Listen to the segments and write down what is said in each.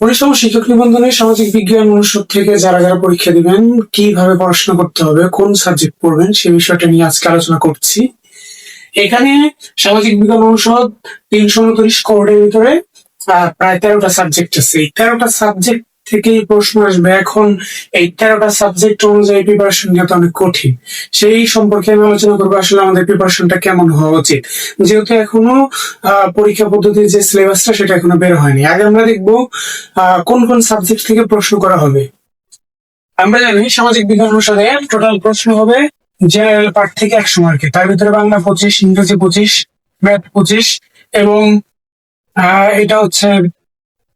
পরিশ্রম, শিক্ষক নিবন্ধনে সামাজিক বিজ্ঞান অনুষদ থেকে যারা যারা পরীক্ষা দিবেন, কীভাবে পড়াশোনা করতে হবে, কোন সাবজেক্ট পড়বেন, সে বিষয়টা নিয়ে আজকে আলোচনা করছি। এখানে সামাজিক বিজ্ঞান অনুষদ তিনশো উনত্রিশ কোর্ডের ভিতরে প্রায় তেরোটা সাবজেক্ট আছে। এই তেরোটা সাবজেক্ট থেকেই প্রশ্ন আসবে, এখন এই তেরোটা সাবজেক্ট অনুযায়ী প্রিপারেশন নেওয়া অনেক কঠিন। সেই সম্পর্কে আমি আলোচনা করব আসলে আমাদের প্রিপারেশনটা কেমন হওয়া উচিত। যেহেতু এখনও পরীক্ষা পদ্ধতির যে সিলেবাসটা সেটা এখনও বের হয়নি। আগে আমরা দেখব কোন কোন সাবজেক্ট থেকে প্রশ্ন করা হবে। আমরা জানি সামাজিক বিজ্ঞান অনুসারে টোটাল প্রশ্ন হবে জেনারেল পার্ট থেকে একশো মার্কে তার ভিতরে বাংলা পঁচিশ, ইংরেজি পঁচিশ ম্যাথ পঁচিশ এবং এটা হচ্ছে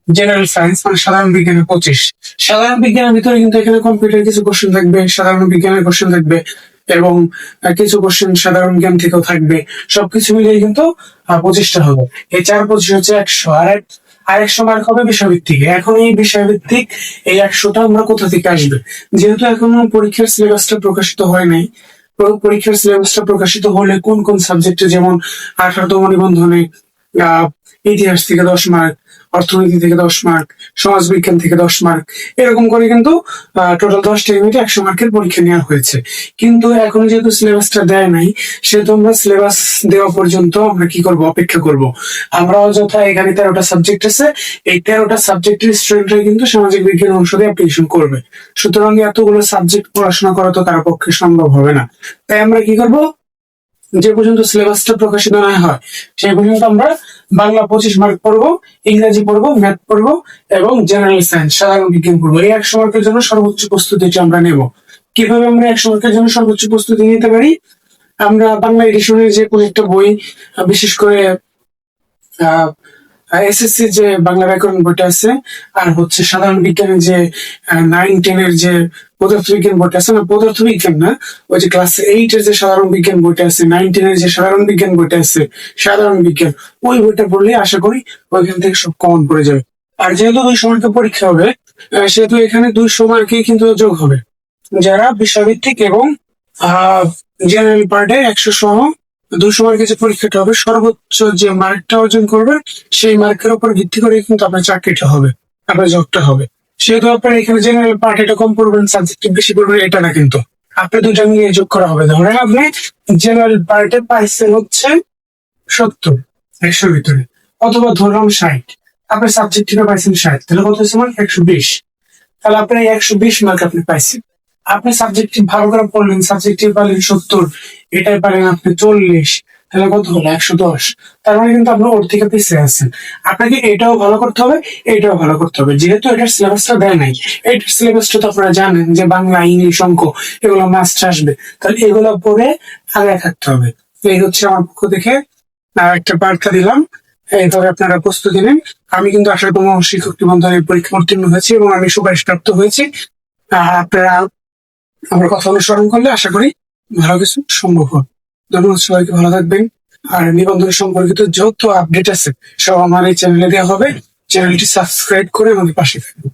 জেনারেল সায়েন্স মানে সাধারণ বিজ্ঞানের পঁচিশ। সাধারণ বিজ্ঞানের ভিতরে কিন্তু এখানে কম্পিউটার কিছু কোশ্চেন থাকবে, সাধারণ বিজ্ঞানের কোশ্চেন থাকবে, এবং কিছু কোশ্চেন সাধারণ জ্ঞান থেকেও থাকবে। সবকিছু মিলিয়ে কিন্তু পঁচিশটা হবে। এই চার পঁচিশ হচ্ছে একশো। আর এক, আর একশো মার্ক হবে বিষয়ভিত্তিক। এখন এই বিষয়ভিত্তিক এই একশোটা আমরা কোথা থেকে আসবে? যেহেতু এখনও পরীক্ষার সিলেবাসটা প্রকাশিত হয় নাই পরীক্ষার সিলেবাসটা প্রকাশিত হলে কোন কোন সাবজেক্টে যেমন আঠারোতম নিবন্ধনে ইতিহাস থেকে দশ মার্ক, অর্থনীতি থেকে দশ মার্ক সমাজ বিজ্ঞান থেকে দশ মার্ক, এরকম করে কিন্তু টোটাল দশটা ইউনিটে একশো মার্কের পরীক্ষা নেওয়া হয়েছে। কিন্তু এখন যেহেতু সিলেবাসটা দেয় নাই, সেহেতু আমরা সিলেবাস দেওয়া পর্যন্ত আমরা কি করব, অপেক্ষা করব। আমরা অযথা এখানে তেরোটা সাবজেক্ট আছে, এই তেরোটা সাবজেক্টের স্টুডেন্টরা কিন্তু সামাজিক বিজ্ঞান অনুষদে অ্যাপ্লিকেশন করবে। সুতরাং এতগুলো সাবজেক্ট পড়াশোনা করা তো তার পক্ষে সম্ভব হবে না। তাই আমরা কি করব যে পর্যন্ত সিলেবাসটা প্রকাশিত না হয়, সেই পর্যন্ত আমরা বাংলা পঁচিশ মার্ক পড়ব, ইংরেজি পড়ব ম্যাথ পড়ব এবং জেনারেল সায়েন্স সাধারণ বিজ্ঞান পড়ব। এই একশো মার্কের জন্য সর্বোচ্চ প্রস্তুতি আমরা নেব। কীভাবে আমরা একশো মার্কের জন্য সর্বোচ্চ প্রস্তুতি নিতে পারি? আমরা বাংলা এডিশনের যে কোনো একটা বই বিশেষ করে এসএসসি যে বাংলা ব্যাকরণ বইটা আছে, আর হচ্ছে সাধারণ বিজ্ঞানের যে নাইন টেনের যে পদার্থ বিজ্ঞান বইটা আছে, না, পদার্থ বিজ্ঞান না, ওই যে ক্লাস এইট এর যে সাধারণ বিজ্ঞান বইটা আছে নাইন টেনের যে সাধারণ বিজ্ঞান বইটা আছে, সাধারণ বিজ্ঞান, ওই বইটা পড়লে আশা করি ওইখান থেকে সব কমন পড়ে যাবে। আর যেহেতু দুই সময়কে পরীক্ষা হবে সেহেতু এখানে দুই সময়কেই কিন্তু যোগ হবে। যারা বিষয়ভিত্তিক এবং জেনারেল পার্টে একশো সহ দুশো যে পরীক্ষাটা হবে। সর্বোচ্চ যে মার্কটা অর্জন করবে, সেই মার্কের উপর ভিত্তি করে কিন্তু আপনার চাকরিটা হবে, আপনার জবটা হবে। সেহেতু আপনার এখানে জেনারেল পার্ট এটা কম পড়বেন সাবজেক্ট বেশি পড়বেন এটা না কিন্তু। আপনি দুটা নিয়ে যোগ করা হবে। ধরেন আপনি জেনারেল পার্টে পাইছেন হচ্ছে সত্তর, একশোর ভিতরে, অথবা ধরলাম ষাট। আপনার সাবজেক্ট থেকে পাইছেন ষাট, তাহলে কত হচ্ছে মার্ক একশো বিশ। তাহলে আপনার একশো বিশ মার্ক আপনি পাইছেন। আপনি সাবজেক্টটি ভালো করে পড়লেন সাবজেক্টটি পারলেন সত্তর, এটাই পারেন আপনি চল্লিশ, তাহলে কত হলো? একশো দশ। তার মানে কিন্তু আপনি ওর থেকে পিছিয়ে আছেন। আপনাকে এটাও ভালো করতে হবে, এটাও ভালো করতে হবে। যেহেতু এটার সিলেবাসটা দেয় নাই, এটার সিলেবাসটা তো আপনারা জানেন যে বাংলা, ইংলিশ অঙ্ক, এগুলো মাস্ট আসবে। তাহলে এগুলো পড়ে আগে থাকতে হবে। এই হচ্ছে আমার পক্ষ থেকে একটা বার্তা দিলাম। এইভাবে আপনারা প্রস্তুতি নিন। আমি কিন্তু আশাতম শিক্ষক নিবন্ধনের পরীক্ষা উত্তীর্ণ হয়েছি এবং আমি সুপারিশপ্রাপ্ত হয়েছি। আপনারা আমার কথা অনুসরণ করলে আশা করি ভালো কিছু সম্ভব হবে। ধন্যবাদ সবাইকে, ভালো থাকবেন। আর নিবন্ধন সম্পর্কিত যত আপডেট আছে, সব আমার এই চ্যানেলে দেওয়া হবে। চ্যানেলটি সাবস্ক্রাইব করে আমাদের পাশে থাকবেন।